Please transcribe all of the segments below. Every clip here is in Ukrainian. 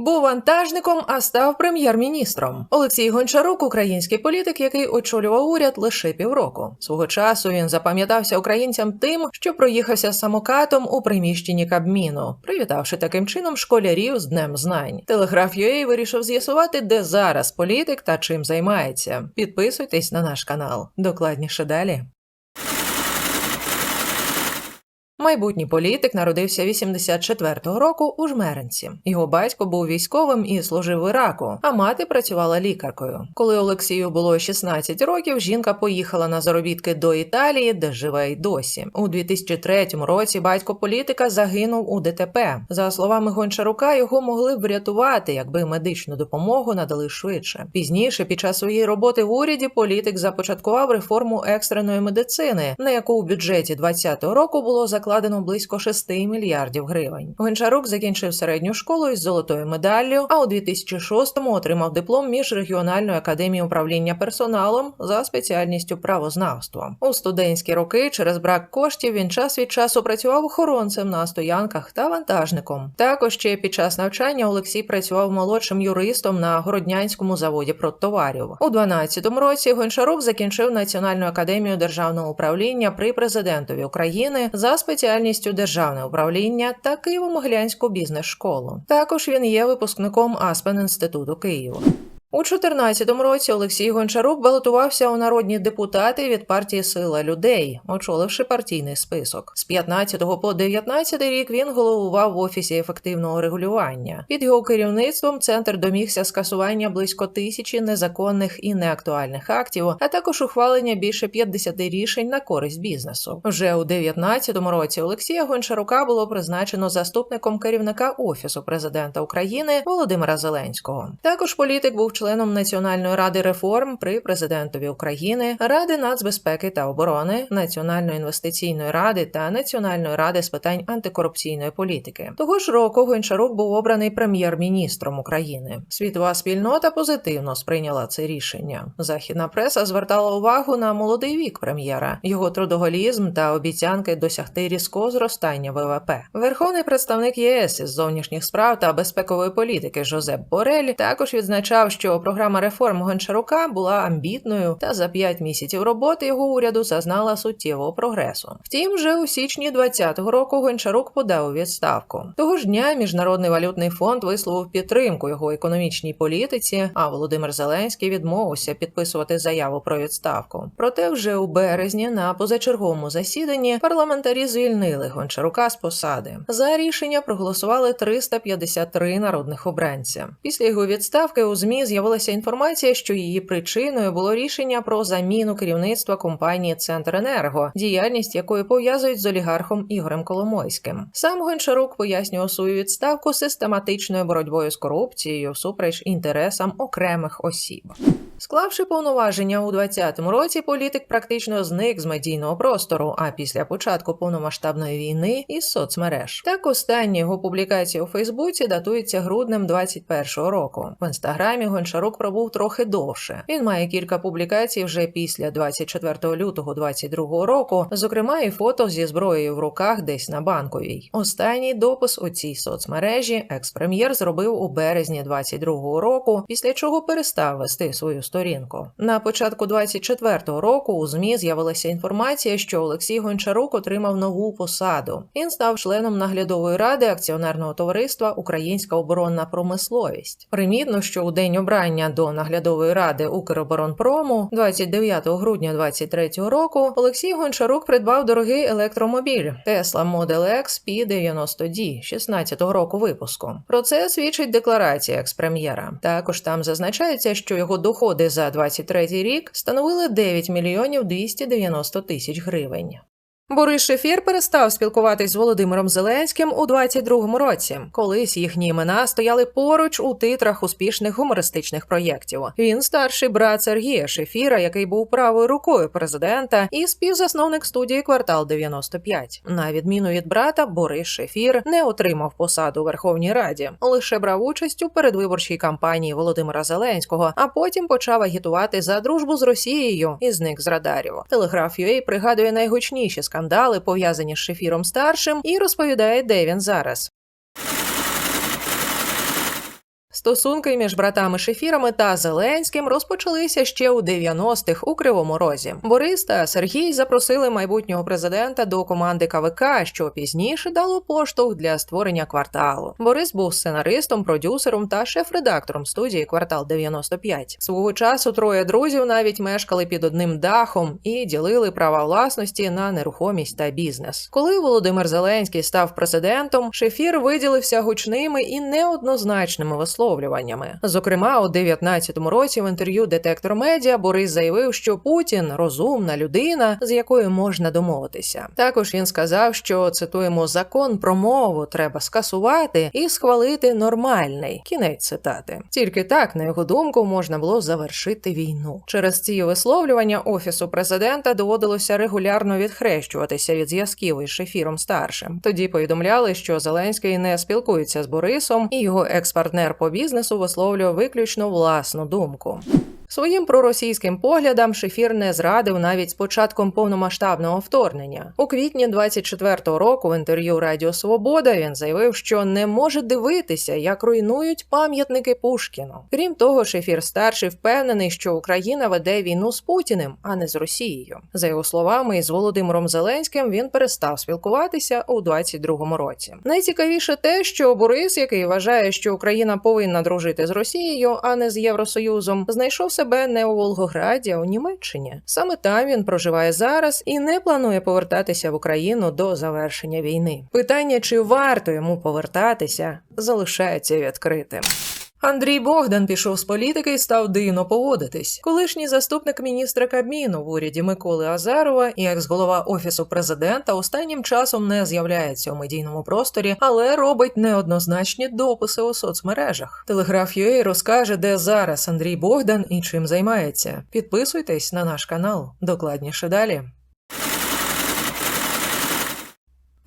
Був вантажником, а став прем'єр-міністром. Олексій Гончарук, український політик, який очолював уряд лише півроку. Свого часу він запам'ятався українцям тим, що проїхався самокатом у приміщенні Кабміну, привітавши таким чином школярів з Днем Знань. Телеграф UA вирішив з'ясувати, де зараз політик та чим займається. Підписуйтесь на наш канал. Докладніше далі. Майбутній політик народився 84-го року у Жмеринці. Його батько був військовим і служив в Іраку, а мати працювала лікаркою. Коли Олексію було 16 років, жінка поїхала на заробітки до Італії, де живе й досі. У 2003 році батько політика загинув у ДТП. За словами Гончарука, його могли б врятувати, якби медичну допомогу надали швидше. Пізніше, під час своєї роботи в уряді, політик започаткував реформу екстреної медицини, на яку у бюджеті 2020 року було закладено близько 6 мільярдів гривень. Гончарук закінчив середню школу із золотою медаллю, а у 2006-му отримав диплом міжрегіональної академії управління персоналом за спеціальністю правознавства. У студентські роки через брак коштів він час від часу працював охоронцем на стоянках та вантажником. Також ще під час навчання Олексій працював молодшим юристом на городнянському заводі продтоварів. У 12-му році Гончарук закінчив Національну академію державного управління при президентові України за спеціальністю державне управління та Києво-Могилянську бізнес-школу. Також він є випускником Аспен інституту Києва. У 2014 році Олексій Гончарук балотувався у народні депутати від партії Сила людей, очоливши партійний список. З 15 по 19 рік він головував в офісі ефективного регулювання. Під його керівництвом центр домігся скасування близько тисячі незаконних і неактуальних актів, а також ухвалення більше 50 рішень на користь бізнесу. Вже у 2019 році Олексія Гончарука було призначено заступником керівника офісу президента України Володимира Зеленського. Також політик був членом Національної ради реформ при президентові України, Ради нацбезпеки та оборони, Національної інвестиційної ради та Національної ради з питань антикорупційної політики. Того ж року Гончарук був обраний прем'єр-міністром України. Світова спільнота позитивно сприйняла це рішення. Західна преса звертала увагу на молодий вік прем'єра, його трудоголізм та обіцянки досягти різкого зростання ВВП. Верховний представник ЄС із зовнішніх справ та безпекової політики Жозеп Борель також відзначав, що програма реформ Гончарука була амбітною, та за п'ять місяців роботи його уряду зазнала суттєвого прогресу. Втім, вже у січні 2020 року Гончарук подав відставку. Того ж дня Міжнародний валютний фонд висловив підтримку його економічній політиці. А Володимир Зеленський відмовився підписувати заяву про відставку. Проте, вже у березні на позачерговому засіданні парламентарі звільнили Гончарука з посади. За рішення проголосували 353 народних обранця. Після його відставки у змі з'явилася інформація, що її причиною було рішення про заміну керівництва компанії Центренерго, діяльність якої пов'язують з олігархом Ігорем Коломойським. Сам Гончарук пояснював свою відставку систематичною боротьбою з корупцією всупереч інтересам окремих осіб. Склавши повноваження у 2020 році, політик практично зник з медійного простору, а після початку повномасштабної війни із соцмереж. Так останні його публікації у Фейсбуці датуються груднем 2021 року. В інстаграмі Гончарук пробув трохи довше. Він має кілька публікацій вже після 24 лютого 2022 року, зокрема і фото зі зброєю в руках десь на банковій. Останній допис у цій соцмережі екс-прем'єр зробив у березні 2022 року, після чого перестав вести свою сторінку. На початку 24-го року у змі з'явилася інформація, що Олексій Гончарук отримав нову посаду. Він став членом наглядової ради акціонерного товариства Українська оборонна промисловість. Примітно, що у день обрання до наглядової ради Укроборонпрому, 29 грудня 23-го року, Олексій Гончарук придбав дорогий електромобіль Tesla Model X P90D 16-го року випуску. Про це свідчить декларація екс-прем'єра. Також там зазначається, що його доходи за 23 рік становили 9 мільйонів 290 тисяч гривень. Борис Шефір перестав спілкуватись з Володимиром Зеленським у 22-му році. Колись їхні імена стояли поруч у титрах успішних гумористичних проєктів. Він старший брат Сергія Шефіра, який був правою рукою президента, і співзасновник студії Квартал 95. На відміну від брата, Борис Шефір не отримав посаду у Верховній Раді, лише брав участь у передвиборчій кампанії Володимира Зеленського, а потім почав агітувати за дружбу з Росією і зник з радарів. Телеграф UA пригадує найгучніші скандали, пов'язані з Шефіром старшим, і розповідає, де він зараз. Стосунки між братами Шефірами та Зеленським розпочалися ще у 90-х у Кривому Розі. Борис та Сергій запросили майбутнього президента до команди КВК, що пізніше дало поштовх для створення кварталу. Борис був сценаристом, продюсером та шеф-редактором студії Квартал 95. Свого часу троє друзів навіть мешкали під одним дахом і ділили права власності на нерухомість та бізнес. Коли Володимир Зеленський став президентом, Шефір виділився гучними і неоднозначними висловлюваннями. Зокрема, у 19-му році в інтерв'ю Детектор Медіа Борис заявив, що Путін розумна людина, з якою можна домовитися. Також він сказав, що цитуємо закон про мову треба скасувати і схвалити нормальний. Кінець цитати. Тільки так, на його думку, можна було завершити війну. Через ці висловлювання офісу президента доводилося регулярно відхрещуватися від зв'язків із Шефіром старшим. Тоді повідомляли, що Зеленський не спілкується з Борисом, і його екс-партнер по бізнесу висловлює виключно власну думку. Своїм проросійським поглядам Шефір не зрадив навіть з початком повномасштабного вторгнення. У квітні 24-го року в інтерв'ю Радіо Свобода він заявив, що не може дивитися, як руйнують пам'ятники Пушкіну. Крім того, Шефір старший впевнений, що Україна веде війну з Путіним, а не з Росією. За його словами, із Володимиром Зеленським він перестав спілкуватися у 22-му році. Найцікавіше те, що Борис, який вважає, що Україна повинна дружити з Росією, а не з Євросоюзом, знайшов себе не у Волгограді, а у Німеччині. Саме там він проживає зараз і не планує повертатися в Україну до завершення війни. Питання, чи варто йому повертатися, залишається відкритим. Андрій Богдан пішов з політики і став дивно поводитись. Колишній заступник міністра Кабміну в уряді Миколи Азарова і екс-голова офісу президента останнім часом не з'являється у медійному просторі, але робить неоднозначні дописи у соцмережах. Телеграф UA розкаже, де зараз Андрій Богдан і чим займається. Підписуйтесь на наш канал. Докладніше далі.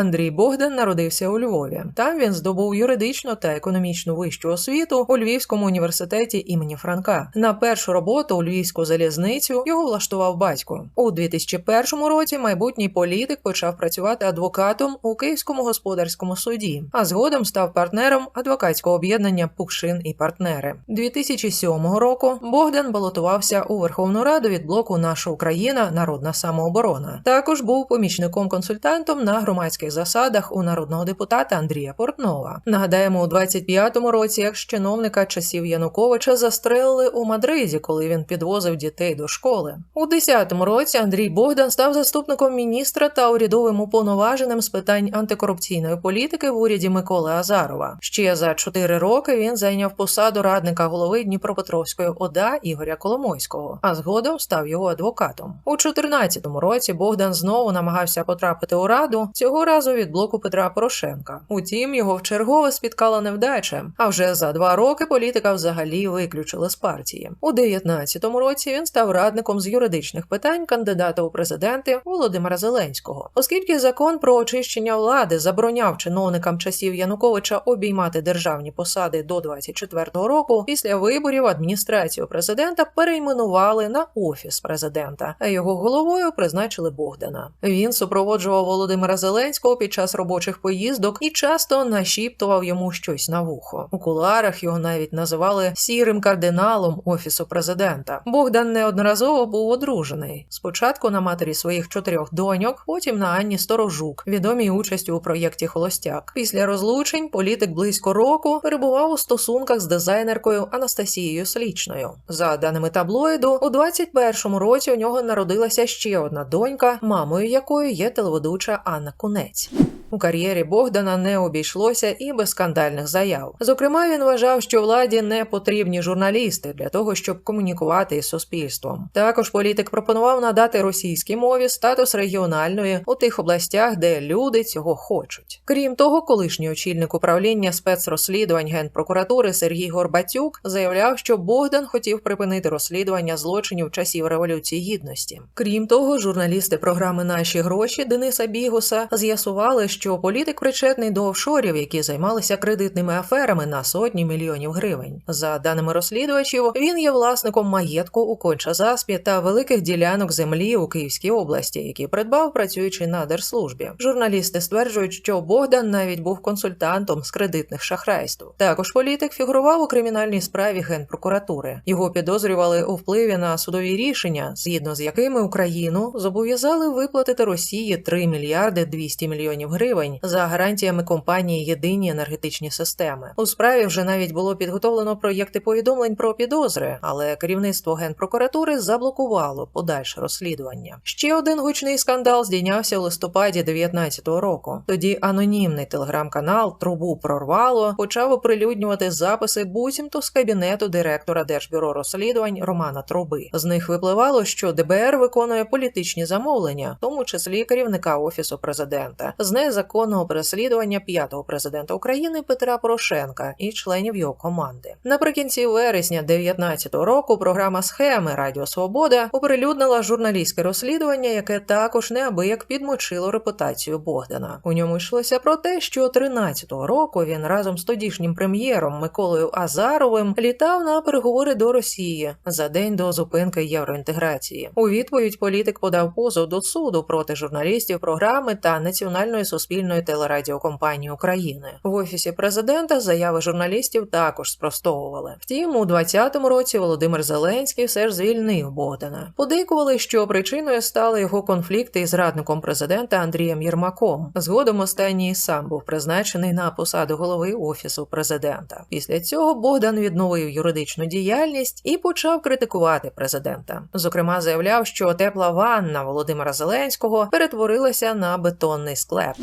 Андрій Богдан народився у Львові. Там він здобув юридичну та економічну вищу освіту у Львівському університеті імені Франка. На першу роботу у Львівську залізницю його влаштував батько. У 2001 році майбутній політик почав працювати адвокатом у Київському господарському суді, а згодом став партнером адвокатського об'єднання Пукшин і партнери. 2007 року Богдан балотувався у Верховну Раду від блоку Наша Україна Народна самооборона. Також був помічником-консультантом на громадських засадах у народного депутата Андрія Портнова. Нагадаємо, у 25-му році екс-чиновника часів Януковича застрелили у Мадриді, коли він підвозив дітей до школи. У 10-му році Андрій Богдан став заступником міністра та урядовим уповноваженим з питань антикорупційної політики в уряді Миколи Азарова. Ще за 4 роки він зайняв посаду радника голови Дніпропетровської ОДА Ігоря Коломойського, а згодом став його адвокатом. У 14-му році Богдан знову намагався потрапити у раду цього разу від блоку Петра Порошенка. Утім, його вчергове спіткала невдача. А вже за два роки політика взагалі виключили з партії. У 19-му році він став радником з юридичних питань кандидата у президенти Володимира Зеленського, оскільки закон про очищення влади забороняв чиновникам часів Януковича обіймати державні посади до 24-го року. Після виборів адміністрацію президента перейменували на офіс президента, а його головою призначили Богдана. Він супроводжував Володимира Зеленського під час робочих поїздок і часто нашіптував йому щось на вухо. У куларах його навіть називали сірим кардиналом офісу президента. Богдан неодноразово був одружений. Спочатку на матері своїх чотирьох доньок, потім на Анні Сторожук, відомій участю у проєкті Холостяк. Після розлучень політик близько року перебував у стосунках з дизайнеркою Анастасією Слічною. За даними таблоїду, у 21-му році у нього народилася ще одна донька, мамою якої є телеведуча Анна Кунець кінець. У кар'єрі Богдана не обійшлося і без скандальних заяв. Зокрема, він вважав, що владі не потрібні журналісти для того, щоб комунікувати із суспільством. Також політик пропонував надати російській мові статус регіональної у тих областях, де люди цього хочуть. Крім того, колишній очільник управління спецрозслідувань генпрокуратури Сергій Горбатюк заявляв, що Богдан хотів припинити розслідування злочинів часів революції гідності. Крім того, журналісти програми Наші гроші Дениса Бігуса з'ясували, що політик причетний до офшорів, які займалися кредитними аферами на сотні мільйонів гривень. За даними розслідувачів, він є власником маєтку у Конча-Заспі та великих ділянок землі у Київській області, які придбав працюючи на держслужбі. Журналісти стверджують, що Богдан навіть був консультантом з кредитних шахрайств. Також політик фігурував у кримінальній справі генпрокуратури. Його підозрювали у впливі на судові рішення, згідно з якими Україну зобов'язали виплатити Росії 3 мільярди 200 мільйонів гривень за гарантіями компанії Єдині енергетичні системи. У справі вже навіть було підготовлено проєкти повідомлень про підозри, але керівництво генпрокуратури заблокувало подальше розслідування. Ще один гучний скандал здійнявся у листопаді 19-го року. Тоді анонімний телеграм-канал Трубу прорвало почав оприлюднювати записи буцімто з кабінету директора Держбюро розслідувань Романа Труби. З них випливало, що ДБР виконує політичні замовлення, в тому числі керівника офісу президента, з незаконного переслідування п'ятого президента України Петра Порошенка і членів його команди. Наприкінці вересня 19-го року програма схеми Радіо Свобода оприлюднила журналістське розслідування, яке також неабияк підмочило репутацію Богдана. У ньому йшлося про те, що 13-го року він разом з тодішнім прем'єром Миколою Азаровим літав на переговори до Росії за день до зупинки євроінтеграції. У відповідь політик подав позов до суду проти журналістів програми та Національної суспільної телерадіокомпанії України. В офісі президента заяви журналістів також спростовували. Втім, у 20-му році Володимир Зеленський все ж звільнив Богдана. Подейкували, що причиною стали його конфлікти із радником президента Андрієм Єрмаком. Згодом останній сам був призначений на посаду голови офісу президента. Після цього Богдан відновив юридичну діяльність і почав критикувати президента. Зокрема, заявляв, що тепла ванна Володимира Зеленського перетворилася на бетонний склеп.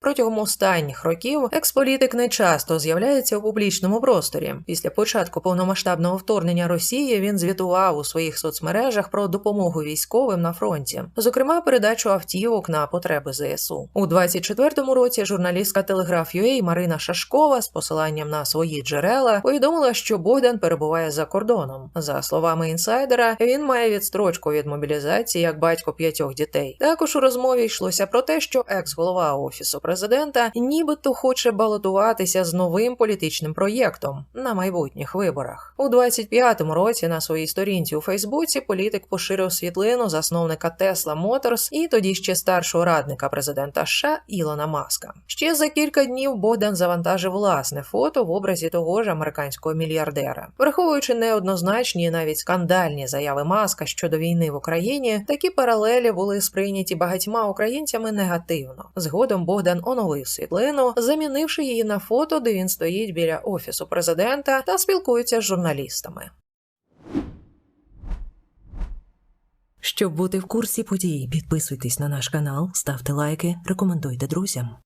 Протягом останніх років експолітик не часто з'являється у публічному просторі. Після початку повномасштабного вторгнення Росії він звітував у своїх соцмережах про допомогу військовим на фронті, зокрема передачу автівок на потреби ЗСУ. У 24-му році журналістка Телеграф.UA Марина Шашкова з посиланням на свої джерела повідомила, що Богдан перебуває за кордоном. За словами інсайдера, він має відстрочку від мобілізації як батько п'ятьох дітей. Також у розмові йшлося про те, що екс-голова офісу президента нібито хоче балотуватися з новим політичним проєктом на майбутніх виборах. У 25-му році на своїй сторінці у Фейсбуці політик поширив світлину засновника Tesla Motors і тоді ще старшого радника президента США Ілона Маска. Ще за кілька днів Богдан завантажив власне фото в образі того ж американського мільярдера, враховуючи неоднозначні навіть скандальні заяви Маска щодо війни в Україні, такі паралелі були сприйняті багатьма українцями негативно. Згодом Богдан оновив світлину, замінивши її на фото, де він стоїть біля офісу президента та спілкується з журналістами. Щоб бути в курсі подій, підписуйтесь на наш канал, ставте лайки, рекомендуйте друзям.